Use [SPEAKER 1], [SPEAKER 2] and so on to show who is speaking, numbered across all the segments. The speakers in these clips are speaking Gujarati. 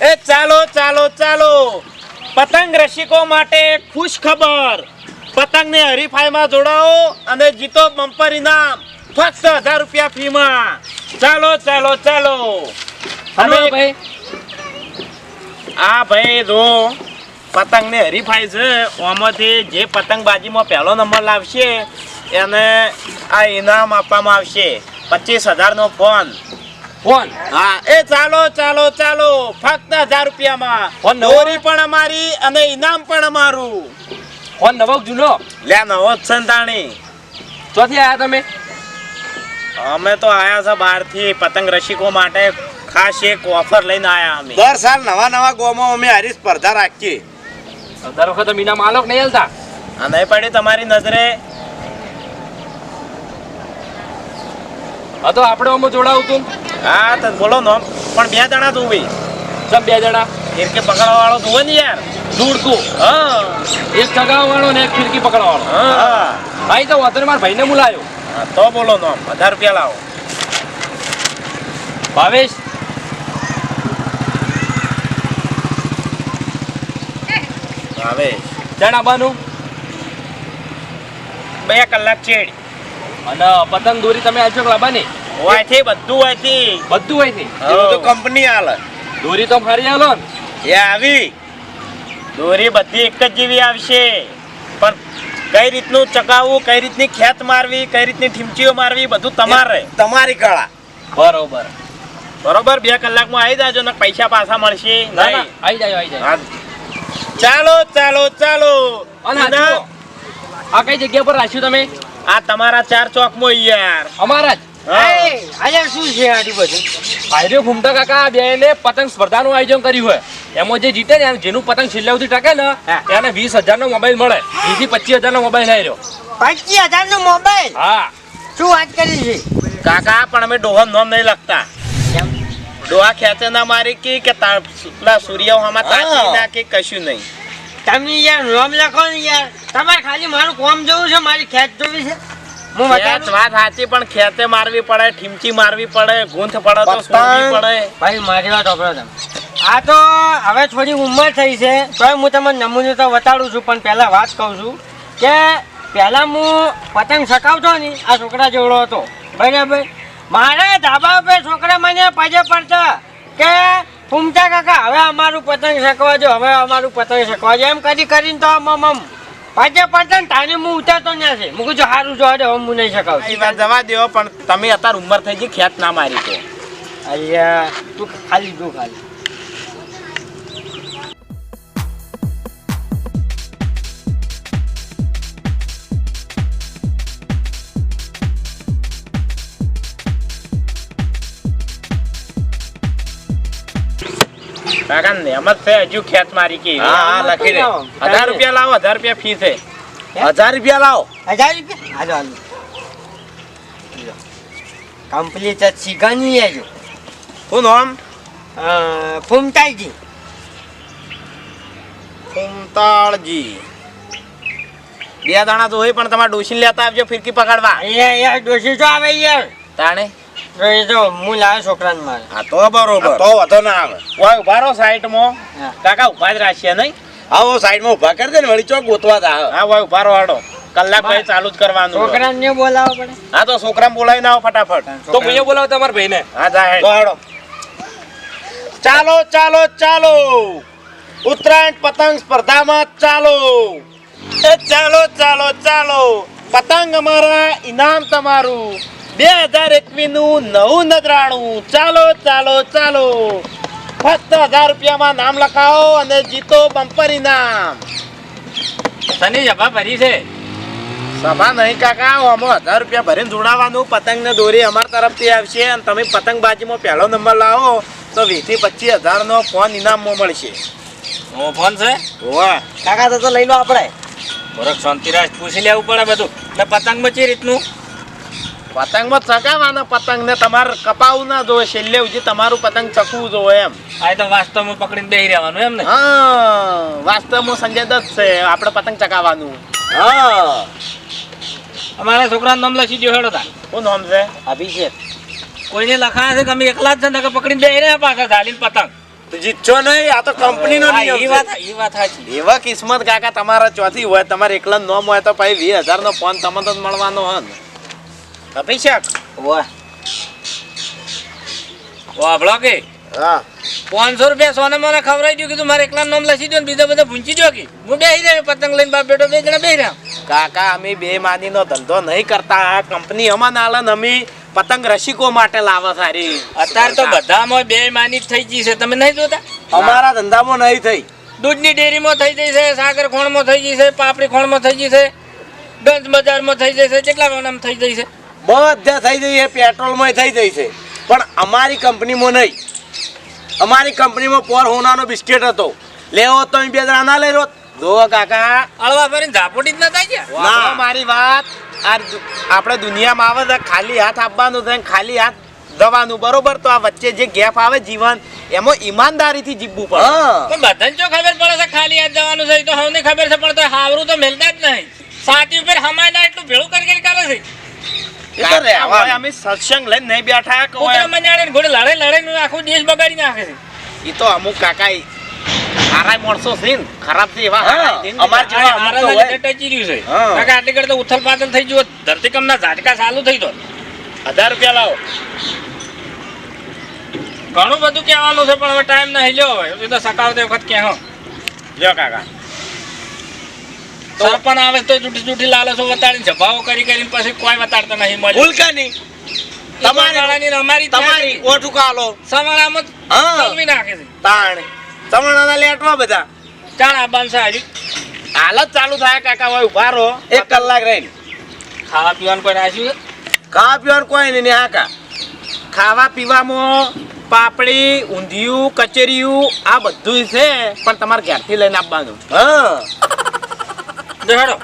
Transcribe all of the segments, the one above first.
[SPEAKER 1] એ ચાલો ચાલો ચાલો. પતંગ રસિકો માટે ખુશ ખબર પતંગને હરીફાઈમાં જોડાઓ અને જીતો બમ્પર ઇનામ. ફક્ત હજાર રૂપિયા ફીમાં. ચાલો ચાલો ચાલો.
[SPEAKER 2] હલો ભાઈ.
[SPEAKER 1] આ ભાઈ જો પતંગને હરીફાઈ છે આમાંથી જે પતંગબાજીમાં પહેલો નંબર લાવશે એને આ ઇનામ આપવામાં આવશે. પચીસ હજારનો ફોન.
[SPEAKER 2] ફોન.
[SPEAKER 1] હા એ ચાલો ચાલો ચાલો. ફક્ત હજાર રૂપિયામાં.
[SPEAKER 2] ફોન
[SPEAKER 1] નવરી પણ અમારી અને ઇનામ પણ અમારું.
[SPEAKER 2] ફોન નવો જૂનો?
[SPEAKER 1] લે નવો જ છે
[SPEAKER 2] ચોથી આયા તમે?
[SPEAKER 1] અમે તો આયા છે બહારથી પતંગ રસિકો માટે. ખાસ એક ઓફર લઈને આયા અમે.
[SPEAKER 3] દર સાલ નવા નવા ગોમાં અમે હારી સ્પર્ધા રાખીએ.
[SPEAKER 2] દર વખત મીના માલક નહીં હાલતા
[SPEAKER 1] અને નહીં પડી તમારી નજરે
[SPEAKER 2] હા તો આપણે આમાં જોડાવું તું.
[SPEAKER 1] હા તો બોલો નો પણ બે જણા તું ભાઈ.
[SPEAKER 2] સબ બે જણા?
[SPEAKER 1] એક કે પકડવા વાળો તું ને યાર.
[SPEAKER 2] દૂડકું
[SPEAKER 1] હા.
[SPEAKER 2] એક ચગાવવા વાળો ને એક ફિરકી પકડવા વાળો
[SPEAKER 1] હા.
[SPEAKER 3] હા
[SPEAKER 2] હા ઈ તો વાતો મારા ભાઈને બોલાયો.
[SPEAKER 1] હા, તો બોલો નો હજાર રૂપિયા લાવો.
[SPEAKER 2] ભાવેશ?
[SPEAKER 1] ભાવેશ.
[SPEAKER 2] જણા આવવાનું
[SPEAKER 1] બે કલાક ચેડ.
[SPEAKER 2] અને પતંગ દોરી તમે આવશો કે હોય
[SPEAKER 1] હોયથી બધું હોયથી.
[SPEAKER 2] બધું હોયથી
[SPEAKER 3] તો બધું કંપની આલે.
[SPEAKER 2] દોરી તો ફરી આલો
[SPEAKER 3] એ આવી.
[SPEAKER 1] દોરી બધી એક જ જેવી આવશે. પણ કઈ રીતનું ચકાવવું કઈ રીતની ખેત મારવી કઈ રીતની ઠીમચીઓ મારવી બધું તમારે.
[SPEAKER 3] તમારી કળા.
[SPEAKER 2] બરોબર.
[SPEAKER 1] બરોબર બે કલાકમાં આવી જાજો ને પૈસા પાછા મળશે.
[SPEAKER 2] ના ના.
[SPEAKER 1] નહીં
[SPEAKER 2] આવી જાય આવી જાય
[SPEAKER 1] ચાલો ચાલો ચાલો.
[SPEAKER 2] અને આ કઈ જગ્યા પર રાખ્યું તમે?
[SPEAKER 1] આ તમારા ચાર ચોકમાં યાર.
[SPEAKER 2] અમારા જ?
[SPEAKER 4] અહીંયા શું છે આટલી બધી?
[SPEAKER 2] ભાઈઓ ઘૂમતા કાકા બે પતંગ સ્પર્ધાનું આયોજન કર્યું હોય. એમાં જે જીતે ને જેનું પતંગ છેલ્લે સુધી ટકે ને એને વીસ હજાર નો મોબાઈલ મળે. વીસથી પચીસ હજાર નો મોબાઈલ આવી રહ્યો
[SPEAKER 4] પચીસ હજાર નો મોબાઈલ?
[SPEAKER 2] હા.
[SPEAKER 4] શું વાત કરી છે?
[SPEAKER 1] કાકા પણ અમે ડોહા નોમ નહીં લખતા. ડોહા ખેંચે ના મારી કે કે તા- પેલા સૂર્ય હમા ના કે કશું નહીં.
[SPEAKER 4] તમે યાર નામ લખો ને યાર. તમારે ખાલી મારું કોમ જોવું છે મારી ખેંચ જોવી છે. હું
[SPEAKER 1] વાત સાચી પણ ખેતે મારવી પડે ઠીમચી મારવી પડે ગૂંથ પડે તો સૂરવી પડે.
[SPEAKER 4] ભાઈ મારી વાત સાંભળો તમે. આ તો હવે થોડી ઉંમર થઈ છે તો હું તમને નમૂનો તો બતાડું છું પણ પહેલાં વાત કહું છું કે પહેલાં હું પતંગ સકાવતો ને આ છોકરા જેવડો હતો. બરાબર? મારે ધાબા ઉપર છોકરા મને પજે પડતા કે ફૂમતા કાકા હવે અમારું પતંગ શકવા જો હવે અમારું પતંગ શકવા જો એમ કરી કરીને તો આમ આમ આમ. પડતા ને તાને હું ઉતરતો ના છે. મું જો સારું જો હવે હું નહીં
[SPEAKER 1] એ
[SPEAKER 4] શકાવતું
[SPEAKER 1] વાત જવા દેવો પણ તમે અત્યારે ઉંમર થઈ ગઈ ખેત ના મારી તો
[SPEAKER 4] અહીંયા તું ખાલી જો ખાલી.
[SPEAKER 1] કાકા નેમત છે હજુ ખેત મારી કે.
[SPEAKER 3] હા હા લખી દે.
[SPEAKER 1] હજાર રૂપિયા લાવો હજાર રૂપિયા ફી છે.
[SPEAKER 3] હજાર રૂપિયા લાવો.
[SPEAKER 4] હજાર રૂપિયા? હાલો હાલો. કમ્પ્લીટ જ શીખાની લેજો
[SPEAKER 1] શું નામ?
[SPEAKER 4] ફૂમતાઈજી.
[SPEAKER 1] કુંતાળજી બે દાણા તો હોય પણ તમારે ડોસી લેતા આવજો ફિરકી પકડવા.
[SPEAKER 4] એ યાર ડોસી તો આવે યાર.
[SPEAKER 1] તાણે?
[SPEAKER 4] એ તો હું લાવ્યો છોકરાને મારે.
[SPEAKER 1] હા તો બરોબર.
[SPEAKER 3] તો વધો ના આવે.
[SPEAKER 1] ઓય ઊભા રહો સાઈડમાં. કાકા ઊભા જ રાખીએ નહીં.
[SPEAKER 3] આવો સાઈડમાં ઊભા કરી દે ને વળી ચોક ગોતવા તા આવે
[SPEAKER 1] હા ઓય ઊભા રહો હાડો. કલાક ભાઈ ચાલુ જ કરવાનું
[SPEAKER 4] છોકરાને બોલાવો પડે?
[SPEAKER 1] હા તો છોકરાને બોલાવીને આવો ફટાફટ.
[SPEAKER 2] તો હું બોલાવો તમારા ભાઈને.
[SPEAKER 1] હા જા
[SPEAKER 3] તો હાડો.
[SPEAKER 1] ચાલો ચાલો ચાલો. ઉત્તરાયણ પતંગ સ્પર્ધામાં ચાલો. એ ચાલો ચાલો ચાલો. પતંગ અમારા ઇનામ તમારું. બે હજાર એકવીસનું નવું નજરાણું. ચાલો ચાલો ચાલો. ફક્ત હજાર રૂપિયામાં નામ લખાવો અને જીતો બમ્પર ઇનામ
[SPEAKER 2] શનિ સભા ભરી છે?
[SPEAKER 1] સભા નહીં કાકા અમે હજાર રૂપિયા ભરીને જોડાવાનું. પતંગ ને દોરી અમારા તરફથી આવશે અને તમે પતંગબાજીમાં પહેલો નંબર લાવો તો વીસથી પચીસ હજાર નો ફોન ઇનામમાં મળશે.
[SPEAKER 2] ઓ ફોન છે?
[SPEAKER 1] વાહ
[SPEAKER 4] કાકા તો લઈ લો આપણે.
[SPEAKER 2] બરોબર શાંતિરાજ પૂછી લેવું પડે બધું. ને પતંગમાં ચી રીતનું?
[SPEAKER 1] પતંગમાં ચકાવાના પતંગ ને તમારે કપાવું ના જોવે છેલ્લે સુધી તમારું પતંગ ચકવું જોવે એમ.
[SPEAKER 2] આ તો વાસ્તવમાં પકડીને બેહી રહેવાનું એમ ને?
[SPEAKER 1] હા વાસ્તવમાં સંજય દત્ત છે આપણે પતંગ ચકાવાનું
[SPEAKER 3] હા.
[SPEAKER 2] અમારા છોકરાનું નામ લખી દો હેડો તાર
[SPEAKER 1] શું નામ છે?
[SPEAKER 4] અભિષેક.
[SPEAKER 2] કોઈને લખાણ છે તમે એકલા જ છે ને પકડીને બેહી રહ્યા પાછા ઝાલીને પતંગ?
[SPEAKER 1] તું જીતશો નહીં આ તો કંપનીનો
[SPEAKER 2] નો
[SPEAKER 1] નિયમ
[SPEAKER 2] વાત એ વાત સાચી.
[SPEAKER 1] એવા કિસ્મત કાકા તમારા ચોથી હોય તમારે એકલા નોમ હોય તો પછી વીસ હજાર નો ફોન તમને તો મળવાનો હોય અભિષેક?
[SPEAKER 4] વાહ
[SPEAKER 2] વાભળો કે
[SPEAKER 1] હા.
[SPEAKER 2] પાંચસો રૂપિયા સોને મને ખવડાવી દઉં કીધું મારે એકલા નામ લખી દો ને બીજા બધા ભૂંચી દો કે. હું બેસી રહ્યો પતંગ લઈને બાપ બેટો બે જણા બેસી રહ્યા.
[SPEAKER 1] કાકા અમે બે માનીનો ધંધો નહીં કરતા. આ કંપની અમાન આલન અમે પતંગ રસિકો માટે લાવે સારી.
[SPEAKER 2] અત્યારે તો બધામાં બે માની થઈ ગઈ છે. તમે નહીં જોતા?
[SPEAKER 1] અમારા ધંધામાં નહીં થઈ.
[SPEAKER 2] દૂધની ડેરીમાં થઈ છે સાગર ખોણમાં થઈ ગઈ છે પાપડી ખોણમાં થઈ ગઈ છે ગંજ બજારમાં થઈ જઈ છે કેટલા વાનામાં થઈ જશે છે?
[SPEAKER 1] બધા થઈ જઈ છે પેટ્રોલમાં થઈ જઈ છે. પણ અમારી કંપનીમાં નહીં. અમારી કંપનીમાં પોર હોનાનો બિસ્કેટ હતો. લેવો તો બે જણા ના લઈ રહ્યો જો કાકા.
[SPEAKER 2] અળવા ફરીને ઝાપોટી જ ના થાય છે?
[SPEAKER 1] ના. મારી વાત. આ આપણે દુનિયામાં આવે તો ખાલી હાથ આપવાનું છે ખાલી હાથ દવાનું. બરોબર તો આ વચ્ચે જે ગેપ આવે જીવન એમાં ઈમાનદારીથી જીવવું પડે.
[SPEAKER 2] પણ બધાને જો ખબર પડે છે ખાલી હાથ જવાનું છે તો હવને ખબર છે પણ તો હાવરું તો મેલતા જ નહીં. સાતી ઉપર હમાય ના એટલું ભેળું કરી કરી કરે છે.
[SPEAKER 1] અમે સત્સંગ લઈને નહીં બેઠા કે
[SPEAKER 2] કૂતરા મજાડે ને ઘોડે લડે લડે આખો દેશ બગાડી નાખે છે.
[SPEAKER 1] એ તો અમુક કાકા ઈ માણસો છે ને ખરાબ છે એવા
[SPEAKER 2] હા,
[SPEAKER 1] હારાય છે ને. અમાર જેવા અમુક તો
[SPEAKER 2] આરાના
[SPEAKER 1] હોય.
[SPEAKER 2] લીધે ટચી રહ્યું છે. કાકા આટલી કરતા ઉથલ પાથલ થઈ ગયું ધરતીકમ ના ઝાટકા ચાલુ થઈ તો
[SPEAKER 1] હજાર રૂપિયા લાવો.
[SPEAKER 2] ઘણું બધું કહેવાનું છે પણ હવે ટાઈમ નહીં લ્યો. હવે એ તો સકાવતી વખત ક્યાં હો?
[SPEAKER 1] લ્યો કાકા.
[SPEAKER 2] સરપણ આવે તો જુઠી જૂઠી લાલસો વતાડીને જભાવો કરી કરીને પછી કોઈ વતાડતા નહીં મળે
[SPEAKER 1] ભૂલકા નહીં તમારી
[SPEAKER 2] અમારી
[SPEAKER 1] તમારી ઓઠું કાલો. હા.
[SPEAKER 2] ચલવી નાખે છે.
[SPEAKER 1] તાણ. સમાણાના લેટવા બધા.
[SPEAKER 2] ચાણા બાંધશે હારી
[SPEAKER 1] હાલત ચાલુ થાય કાકા ભાઈ ઊભા રહો. એક કલાક રહીને.
[SPEAKER 2] ખાવા પીવાનું કોઈ રાખ્યું
[SPEAKER 1] ખાવા પીવાનું કોઈ નહીં હાકા ખાવા પીવામાં પાપડી ઊંધિયું કચેરીયું આ બધું છે પણ તમારે ઘેરથી લઈને આપવાનું. હા.
[SPEAKER 2] દેખાડો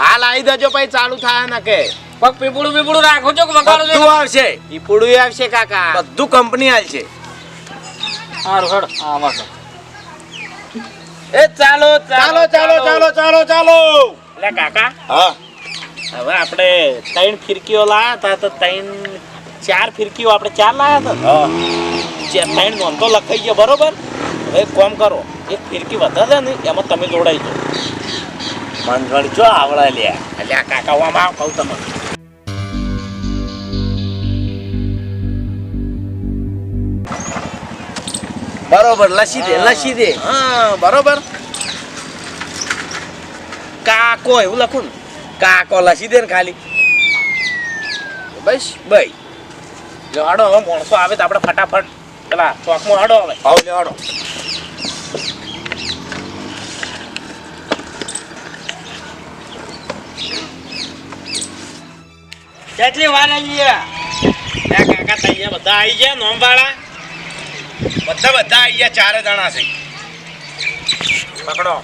[SPEAKER 1] હાલ આવી દેજો પછી ચાલુ થાય ને કે.
[SPEAKER 2] પગ પીપળું પીપળું રાખો છો કે વગાડો છો?
[SPEAKER 1] આવશે. પીપળું આવશે કાકા. બધું કંપની આવશે
[SPEAKER 2] સારું હડ. હા વાસો
[SPEAKER 1] એ ચાલો ચાલો ચાલો ચાલો ચાલો ચાલો. એટલે કાકા.
[SPEAKER 3] હા.
[SPEAKER 1] હવે આપણે ત્રણ ફિરકીઓ લાયા હતા તો ત્રણ ચાર ફિરકીઓ આપણે ચાર લાયા હતા.
[SPEAKER 3] હા.
[SPEAKER 1] જે ત્રણ નોંધો લખાઈ ગયો બરોબર? હવે એક કામ કરો. એક ફિરકી વધારે ને એમાં તમે જોડાઈ જાઓ.
[SPEAKER 3] મનગણ આવડા લ્યા
[SPEAKER 1] એટલે આ કાકા હું આમાં કહું તમને.
[SPEAKER 3] બરોબર લસી દે લસી દે.
[SPEAKER 1] હા બરોબર. કાકો એવું લખું ને. કાકો લસી દે ને ખાલી. બસ ભાઈ જો હાડો હવે માણસો આવે તો આપણે ફટાફટ પેલા ચોકમાં હાડો હવે.
[SPEAKER 3] આવ લે
[SPEAKER 4] કેટલી વાર આવી
[SPEAKER 1] ગયા? કાકા તૈયા બધા આવી ગયા નોમ વાળા
[SPEAKER 3] બધા બધા આવી ગયા, ચારે જણા છે.
[SPEAKER 1] પકડો.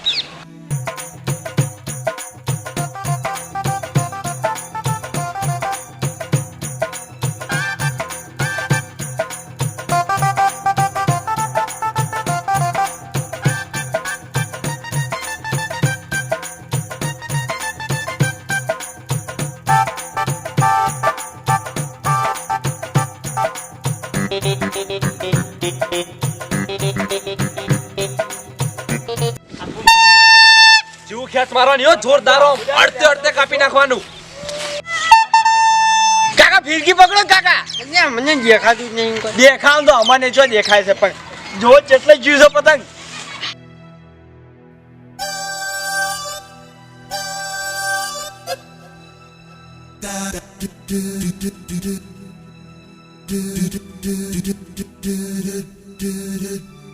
[SPEAKER 2] મારવાની હો જોરદાર અડતે અડતે કાપી નાખવાનું.
[SPEAKER 1] કાકા ફિરકી પકડો કાકા.
[SPEAKER 4] મને દેખાતું જ નહીં
[SPEAKER 1] દેખાવ તો અમને જો દેખાય છે પણ જો જેટલે જીવ છે પતંગ.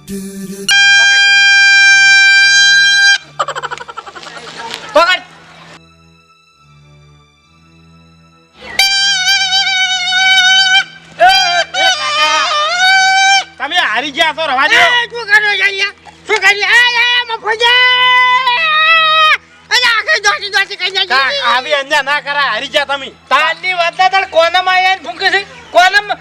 [SPEAKER 2] પકડ
[SPEAKER 1] રવા દો.
[SPEAKER 4] શું કરો? શું કરી આ, આ, મફુજા! અલા, આખી નાખી.
[SPEAKER 1] કાકા આવી અંજા ના કરા હારી તમે.
[SPEAKER 2] તારની વાત ના તાર કોનામાં આયા ને ફૂંકે છે? કોનામાં?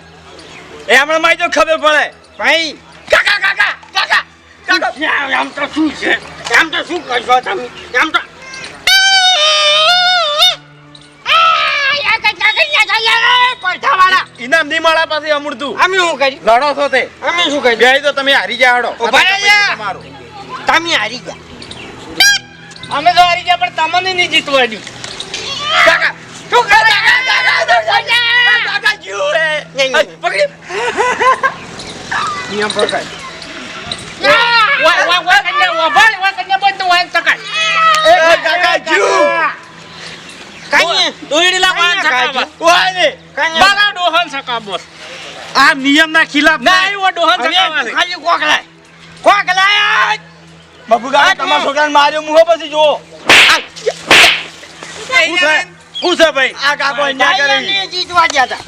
[SPEAKER 1] એ હમણાં મારી તો ખબર પડે.
[SPEAKER 4] ભાઈ.
[SPEAKER 1] કાકા કાકા કાકા.
[SPEAKER 4] આમ આમ તો શું છે? આમ તો શું કરશો તમે? આમ તો
[SPEAKER 1] ઇનામ નહીં મળે પછી અમૃતું
[SPEAKER 4] અમે શું કરી
[SPEAKER 1] લડો છો તે
[SPEAKER 4] અમે શું કરી
[SPEAKER 1] બે તો તમે હારી ગયા હડો. તમારું
[SPEAKER 4] તમે હારી ગયા
[SPEAKER 2] અમે તો હારી ગયા પણ તમને નહીં જીતવા દઉં
[SPEAKER 1] કાકા
[SPEAKER 4] શું કરે નહીં, નહીં.
[SPEAKER 1] પકડી
[SPEAKER 4] નિયમ પકડ.
[SPEAKER 2] વાહ, વાહ, વાહ, કન્યા, વાહ, ભાઈ, વાહ, કન્યા, બધું વાહ, ચકાય.
[SPEAKER 1] એ કાકા જીવ
[SPEAKER 4] કાઈ.
[SPEAKER 2] દોયડી લાવવાનું ચકાવવા.
[SPEAKER 1] કોઈ નહીં
[SPEAKER 4] કાંઈ નહીં.
[SPEAKER 1] આ નિયમના ખિલાફ
[SPEAKER 2] ના, એવો ડોહન ચકાવવાનો.
[SPEAKER 4] ખાલી કોકલાય. કોકલાય.
[SPEAKER 3] બાપુ કાકા તમારા છોકરાને માર્યો મુહો પછી જો
[SPEAKER 1] શું છે ભાઈ.
[SPEAKER 3] આ કાકો અન્યાય કરી.
[SPEAKER 4] જીતવા ગયા હતા.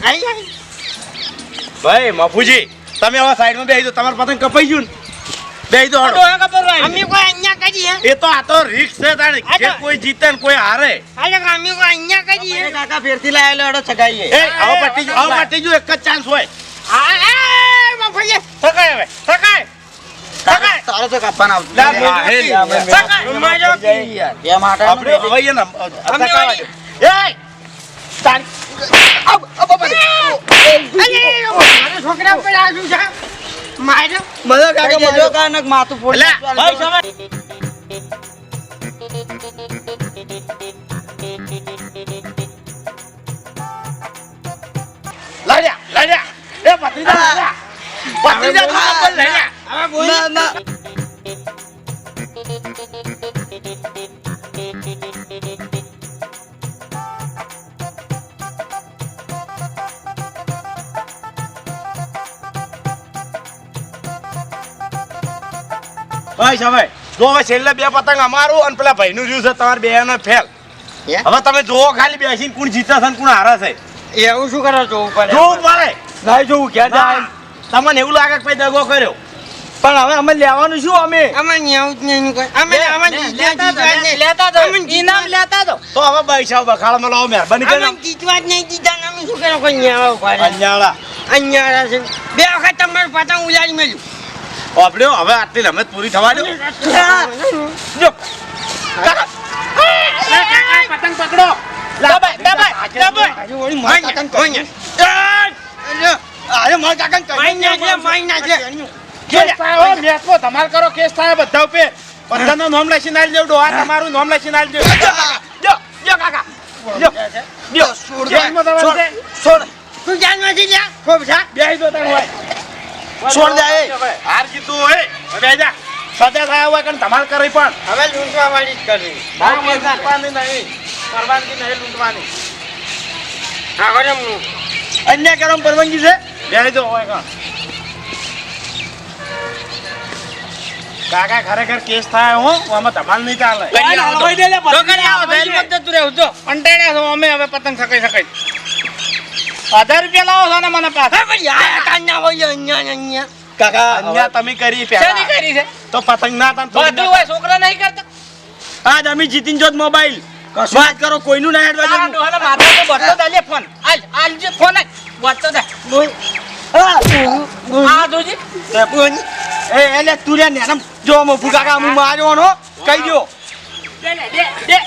[SPEAKER 1] ભાઈ મફુજી તમે હવે સાઈડમાં બેસી દો તમારું પતંગ કપાઈ ગયું ને. દો હળો
[SPEAKER 2] ડોહા
[SPEAKER 4] અમે કોઈ અહીંયા કરીએ
[SPEAKER 1] એ તો આ તો રિક્સ છે તાણે
[SPEAKER 4] આ
[SPEAKER 1] જે કોઈ જીતે ને કોઈ હારે
[SPEAKER 4] અરે અમે કોઈ અહીંયા કરીએ
[SPEAKER 3] કાકા ફેરથી લાયેલો હેડો છગાઈએ
[SPEAKER 1] એ આવો પટી ગયું આવો પટી જો એક જ ચાન્સ હોય
[SPEAKER 4] હા, એ, મફુજી.
[SPEAKER 2] ચકાય હવે,
[SPEAKER 3] તો
[SPEAKER 4] મારા છોકરા આ? માર્યો.
[SPEAKER 3] મને કાકા માર્યો કાનક માથું ફોડી
[SPEAKER 1] ભાઈ સાહેબ. લડ્યા, લડ્યા. એ ભત્રીજા લડ્યા. ભત્રીજા થાળા પર લડ્યા.
[SPEAKER 4] હવે બોલ.
[SPEAKER 3] ના ના
[SPEAKER 1] ભાઈ સાહેબ, જો હવે છેલ્લે બે પતંગ અમારું અને પેલા ભાઈનું રહ્યું છે તમારે બે ને ફેલ હવે તમે જોવો ખાલી બેસીને કોણ જીતે છે ને કોણ હારે છે.
[SPEAKER 4] એવું શું કરો જોવું પડે
[SPEAKER 1] જોવું પડે
[SPEAKER 3] નહીં જોવું ક્યાં જાય
[SPEAKER 1] તમને એવું લાગે કે ભાઈ દગો કર્યો.
[SPEAKER 3] પણ હવે અમે લેવાનું શું અમે?
[SPEAKER 4] અમે ન્યાઉં જ નહીં કોઈ. અમે અમે
[SPEAKER 1] લે, લેતા
[SPEAKER 2] લેતા દો.
[SPEAKER 4] અમે
[SPEAKER 2] ઇનામ લેતા દો.
[SPEAKER 1] તો હવે ભાઈ સાહેબ બખાડામાં લાવો મહેરબાની
[SPEAKER 4] અમે જીતવા જ નહીં જીતા અમે શું કરો? કોઈ ન્યાવા ઊભા રહ્યા.
[SPEAKER 1] અન્યાળા
[SPEAKER 4] અહીંયા છે. બે વખત તમારું પતંગ ઉલાડી મેલ્યું.
[SPEAKER 1] ઓપડ્યો હવે આટલી રમત પૂરી થવા દો. જો.
[SPEAKER 2] પતંગ પકડો દબાય.
[SPEAKER 3] અરે મારા
[SPEAKER 1] કરો કેસ થાય બધા ઉપર. બધાનો નોમ આ તમારું નોમ લખીને આલી દેવડો. જો જો કાકા. જો
[SPEAKER 3] છોડ છોડ.
[SPEAKER 4] તું ખૂબ સા.
[SPEAKER 1] બેહી દો તારે હોય.
[SPEAKER 3] છોડ દે, એ.
[SPEAKER 1] હાર જીતું હોય હવે બેહી જા સજા થયા હોય કારણ ધમાલ કરી પણ
[SPEAKER 4] હવે લૂંટવા વાળી જ કરવી.
[SPEAKER 1] લૂંટવાની નહીં પરવાનગી નહીં લૂંટવાની
[SPEAKER 4] હા, હવે અન્ય
[SPEAKER 3] અન્યાય પરવાનગી છે
[SPEAKER 1] બેહી દો હોય કાં કાકા ખરેખર કેસ થાય હો આમાં ધમાલ નહીં ચાલે
[SPEAKER 2] કરી આવો તો. તો કરી આવો, ધૈર્ય મત જતું રહેવું, જો. કંટાળ્યા છો અમે હવે પતંગ સકાઈ સકાઈ. હજાર રૂપિયા લાવો છો ને મને પાછા.
[SPEAKER 4] હવે યાર, કાન્યા હોય અહીંયા અહીંયા.
[SPEAKER 3] કાકા
[SPEAKER 1] અહીંયા તમે કરી
[SPEAKER 2] શેની કરી છે?
[SPEAKER 1] તો પતંગ ના તાન
[SPEAKER 2] બધું હોય, છોકરા નહીં કરતા.
[SPEAKER 3] આજ અમે જીતીન જોત મોબાઈલ વાત કરો કોઈનું ના હેડવા.
[SPEAKER 2] માથા ફોન. આલ, આલ જે ફોન આલ. બચતો દે.
[SPEAKER 4] બોલ.
[SPEAKER 2] આ જોજી.
[SPEAKER 3] બોલ. એ એટલે તું રે નેનમ જો મફુ કાકા હું માર્યો કહી દો
[SPEAKER 2] દે, લે, દે,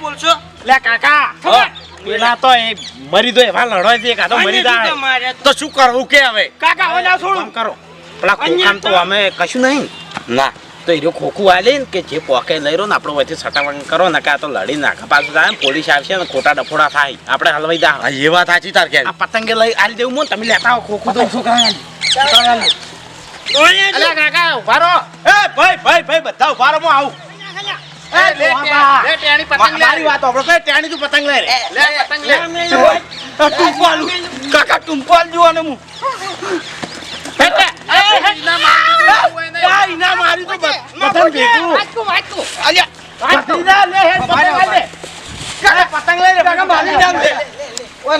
[SPEAKER 3] બોલશો
[SPEAKER 1] લે કાકા
[SPEAKER 2] ખબર?
[SPEAKER 1] પેલા તો એ મરી દો એવા લડવાય છે કાં તો મરી જાય.
[SPEAKER 4] તો.
[SPEAKER 1] શું કરવું કે હવે?
[SPEAKER 4] કાકા, ઓલા છોડું.
[SPEAKER 1] કામ કરો. પેલા કોકામ તો અમે કશું નહીં. ના તો એ ખોખું આલે ને કે જે પોકે લઈ રહ્યો ને આપણે વચ્ચે સટાવણ કરો ને કાં તો લડી નાખે. પાછું થાય ને પોલીસ આવશે ને ખોટા ડફોડા થાય. આપણે હલવાઈ દા એ વાત સાચી તાર કે પતંગે લઈ આલી દેવું મને તમે લેતા આવો ખોખું તો. શું
[SPEAKER 4] ઓલે
[SPEAKER 1] કાકા ઊભા રહો. એ ભાઈ ભાઈ ભાઈ બધા ઊભા રહો હું આવું.
[SPEAKER 2] લે. લે, ટેણી પતંગ લે.
[SPEAKER 1] મારી વાત સાંભળો તો ત્યાંની તું પતંગ લઈ રે
[SPEAKER 2] લે, પતંગ લે.
[SPEAKER 3] આ ટૂંપાલું કાકા ટૂંપાલ જુઓ ને હું
[SPEAKER 2] એ, ઇનામ
[SPEAKER 3] મારી તો પતંગ ભેગું
[SPEAKER 2] વાંચકું, વાંચકું.
[SPEAKER 3] અલ્યા
[SPEAKER 1] ભત્રીજા, લે, હેડ, પતંગ લઈ લે. પતંગ લઈ લે
[SPEAKER 3] કાકા મારી ઇનામ છે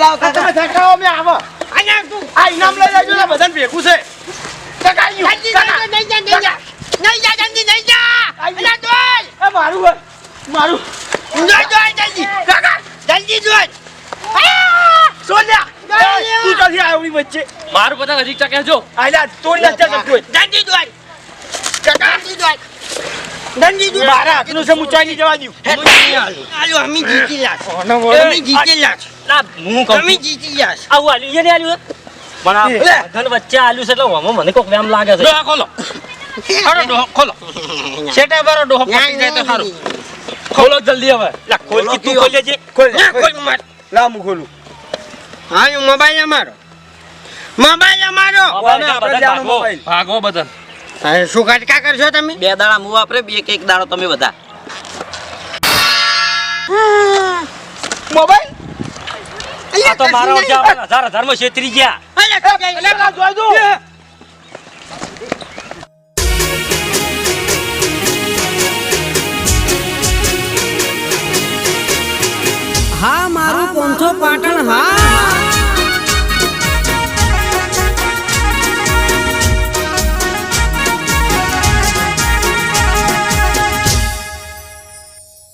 [SPEAKER 1] આ તમે થકાવો મેં આવો
[SPEAKER 4] અહીંયા તું.
[SPEAKER 1] આ ઇનામ લઈ લેજો ને બધાને ભેગું છે.
[SPEAKER 4] જલ્દી નહીં જા, નહીં જા, નહીં જા. નહીં જા, જલ્દી નહીં જા.
[SPEAKER 3] મારું હોય. મારું.
[SPEAKER 4] જોઈ જોઈ જલ્દી. કાકા, જલ્દી જોઈ
[SPEAKER 3] સોલ્યા! તું ચાલી આવડી વચ્ચે.
[SPEAKER 2] મારું પતંગ નજીક ચા કહેજો
[SPEAKER 3] આયલા તોડી નાખતા શકતો
[SPEAKER 4] જલ્દી જોઈ
[SPEAKER 3] કાકા.
[SPEAKER 4] જલ્દી જોઈ જલ્દી દોડ.
[SPEAKER 3] મારા હાથનું છે મુચાઈ નહીં જવા દઉં.
[SPEAKER 4] હાલો, અમે જીતી લાગશું. અમે જીતી લાગશું.
[SPEAKER 2] ના હું કહું
[SPEAKER 4] તમે જીતી ગયા
[SPEAKER 2] આવું આલ્યું છે ને આલ્યું? પણ આ બધાને વચ્ચે આલ્યું છે એટલે ઓમાં મને કોક એમ લાગે છે.
[SPEAKER 5] ખોલો. હારો ડોહો ખોલો. શેટા બારો ડોહો પટી જાય તો સારું
[SPEAKER 2] ખોલો જલ્દી હવે. લા ખોલ કે તું ખોલે
[SPEAKER 6] ખોલ
[SPEAKER 4] ખોલ. ખોલ. માર.
[SPEAKER 6] લા હું ખોલું.
[SPEAKER 4] હા હું મોબાઈલ અમારો. મોબાઈલ અમારો.
[SPEAKER 2] ભાગો.
[SPEAKER 4] હવે શું કટકા કરશો તમે?
[SPEAKER 3] બે દાડા હું વાપરે બે એક એક દાડો તમે બધા.
[SPEAKER 6] મોબાઈલ?
[SPEAKER 2] આ તો મારા આપણા હજાર હજારમાં છેતરી ગયા.
[SPEAKER 7] હા પાટણ હા.